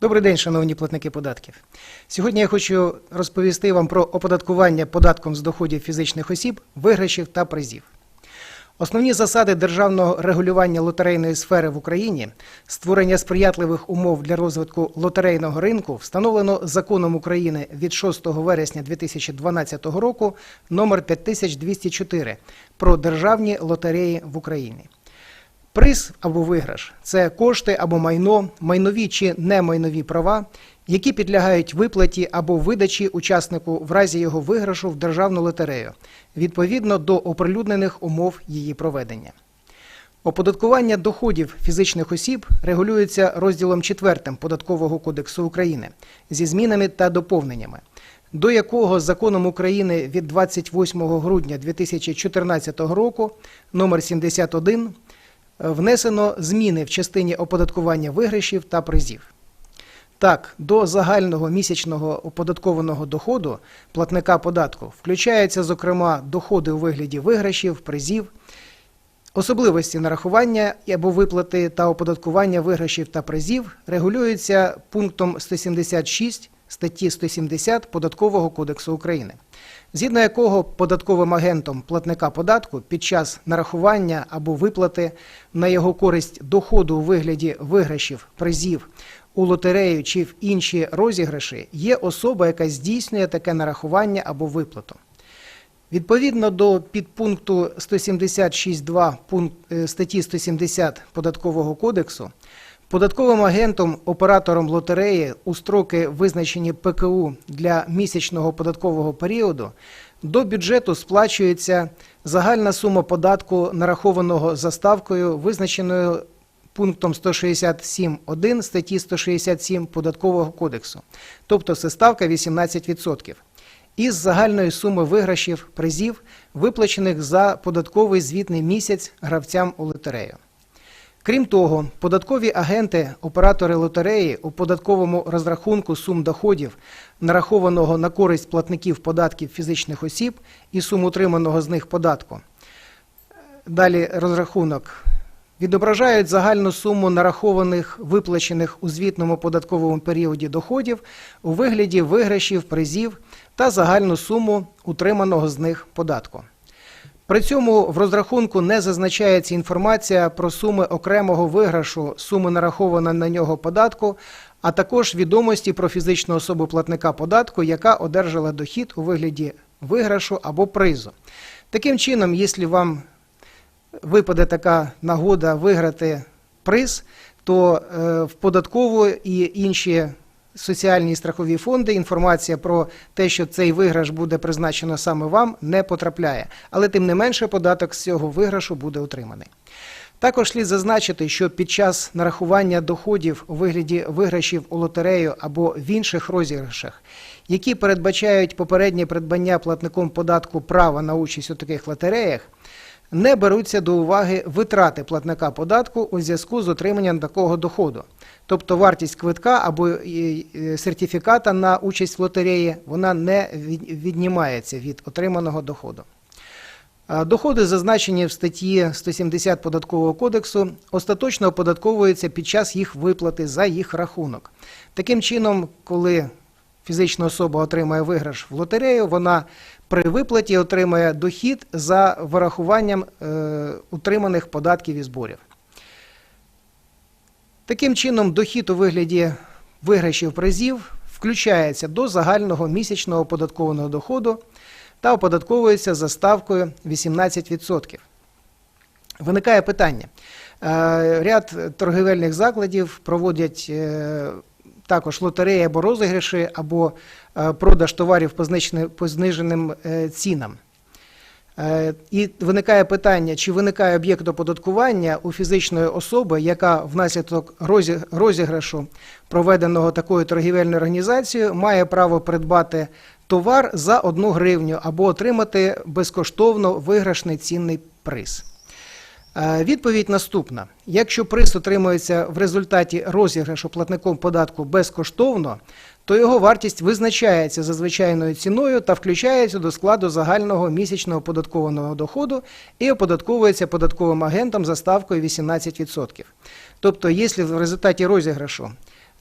Добрий день, шановні платники податків. Сьогодні я хочу розповісти вам про оподаткування податком з доходів фізичних осіб, виграшів та призів. Основні засади державного регулювання лотерейної сфери в Україні, створення сприятливих умов для розвитку лотерейного ринку встановлено законом України від 6 вересня 2012 року номер 5204 про державні лотереї в Україні. Приз або виграш це кошти або майно, майнові чи немайнові права, які підлягають виплаті або видачі учаснику в разі його виграшу в державну лотерею відповідно до оприлюднених умов її проведення. Оподаткування доходів фізичних осіб регулюється розділом 4 Податкового кодексу України зі змінами та доповненнями, до якого законом України від 28 грудня 2014 року номер 71 внесено зміни в частині оподаткування виграшів та призів. Так, до загального місячного оподаткованого доходу платника податку включаються, зокрема, доходи у вигляді виграшів, призів, особливості нарахування або виплати та оподаткування виграшів та призів регулюються пунктом 176 статті 170 Податкового кодексу України, згідно якого податковим агентом платника податку під час нарахування або виплати на його користь доходу у вигляді виграшів, призів у лотерею чи в інші розіграші є особа, яка здійснює таке нарахування або виплату. Відповідно до підпункту 176.2 пункт е, статті 170 Податкового кодексу, податковим агентом, оператором лотереї у строки, визначені ПКУ для місячного податкового періоду, до бюджету сплачується загальна сума податку, нарахованого заставкою, визначеною пунктом 167.1 статті 167 Податкового кодексу, тобто це ставка 18%, із загальної суми виграшів призів, виплачених за податковий звітний місяць гравцям у лотерею. Крім того, податкові агенти, оператори лотереї у податковому розрахунку сум доходів, нарахованого на користь платників податків фізичних осіб і сум утриманого з них податку. Далі розрахунок відображають загальну суму нарахованих виплачених у звітному податковому періоді доходів у вигляді виграшів, призів та загальну суму утриманого з них податку. При цьому в розрахунку не зазначається інформація про суми окремого виграшу, суми нарахованої на нього податку, а також відомості про фізичну особу платника податку, яка одержала дохід у вигляді виграшу або призу. Таким чином, якщо вам випаде така нагода виграти приз, то е, в податкову і інші соціальні і страхові фонди інформація про те, що цей виграш буде призначено саме вам, не потрапляє. Але тим не менше податок з цього виграшу буде отриманий. Також слід зазначити, що під час нарахування доходів у вигляді виграшів у лотерею або в інших розіграшах, які передбачають попереднє придбання платником податку права на участь у таких лотереях, не беруться до уваги витрати платника податку у зв'язку з отриманням такого доходу. Тобто вартість квитка або е, е, сертифіката на участь в лотереї вона не віднімається від отриманого доходу. Доходи, зазначені в статті 170 Податкового кодексу, остаточно оподатковуються під час їх виплати за їх рахунок. Таким чином, коли фізична особа отримає виграш в лотерею, вона при виплаті отримає дохід за вирахуванням е, утриманих податків і зборів. Таким чином, дохід у вигляді виграшів призів включається до загального місячного оподаткованого доходу та оподатковується за ставкою 18%. Виникає питання. Е, Ряд торгівельних закладів проводять е, також лотереї або розіграші, або е, продаж товарів по зниженим- цінам. Е, І виникає питання, чи виникає об'єкт оподаткування у фізичної особи, яка внаслідок розі- розіграшу, проведеного такою торгівельною організацією, має право придбати товар за 1 гривню або отримати безкоштовно виграшний цінний приз. Е, Відповідь наступна: якщо приз отримується в результаті розіграшу платником податку безкоштовно, то його вартість визначається за звичайною ціною та включається до складу загального місячного оподаткованого доходу і оподатковується податковим агентом за ставкою 18%. Тобто, якщо в результаті розіграшу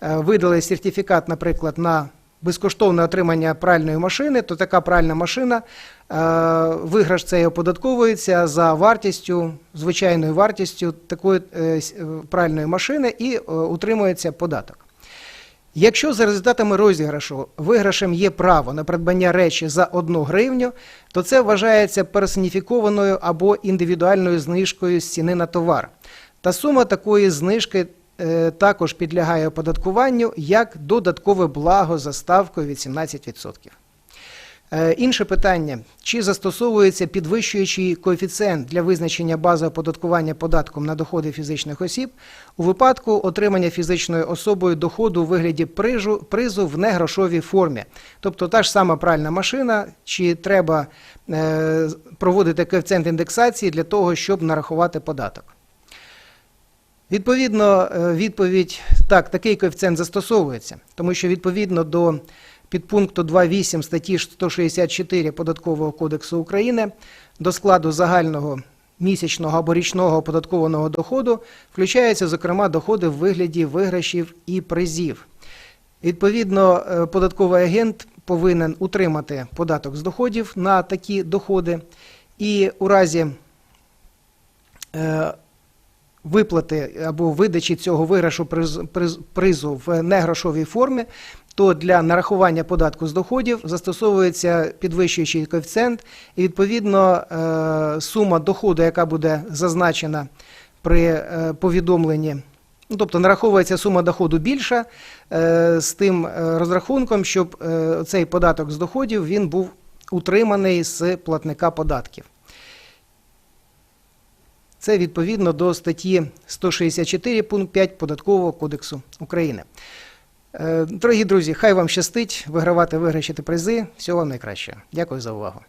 е, видали сертифікат, наприклад, на безкоштовне отримання пральної машини, то така пральна машина, е, виграш цей оподатковується за вартістю, звичайною вартістю такої е, е, пральної машини і утримується податок. Якщо за результатами розіграшу виграшем є право на придбання речі за 1 гривню, то це вважається персоніфікованою або індивідуальною знижкою з ціни на товар. Та сума такої знижки також підлягає оподаткуванню як додаткове благо за ставкою від 17%. Е, Інше питання: чи застосовується підвищуючий коефіцієнт для визначення бази оподаткування податком на доходи фізичних осіб у випадку отримання фізичною особою доходу у вигляді прижу, призу в негрошовій формі? Тобто та ж сама пральна машина, чи треба е, проводити коефіцієнт індексації для того, щоб нарахувати податок? Відповідно, е, відповідь так, такий коефіцієнт застосовується, тому що відповідно до підпункту 2.8 статті 164 Податкового кодексу України до складу загального місячного або річного оподаткованого доходу включаються, зокрема, доходи в вигляді виграшів і призів. Відповідно, е, податковий агент повинен утримати податок з доходів на такі доходи, і у разі е, виплати або видачі цього виграшу приз- приз- призу в негрошовій формі, то для нарахування податку з доходів застосовується підвищуючий коефіцієнт, і відповідно е, сума доходу, яка буде зазначена при е, повідомленні. Ну, тобто нараховується сума доходу більша е, з тим розрахунком, щоб цей податок з доходів він був утриманий з платника податків. Це відповідно до статті 164 пункт 5 Податкового кодексу України. Е, Дорогі друзі, хай вам щастить вигравати виграші призи. Всього вам найкращого. Дякую за увагу.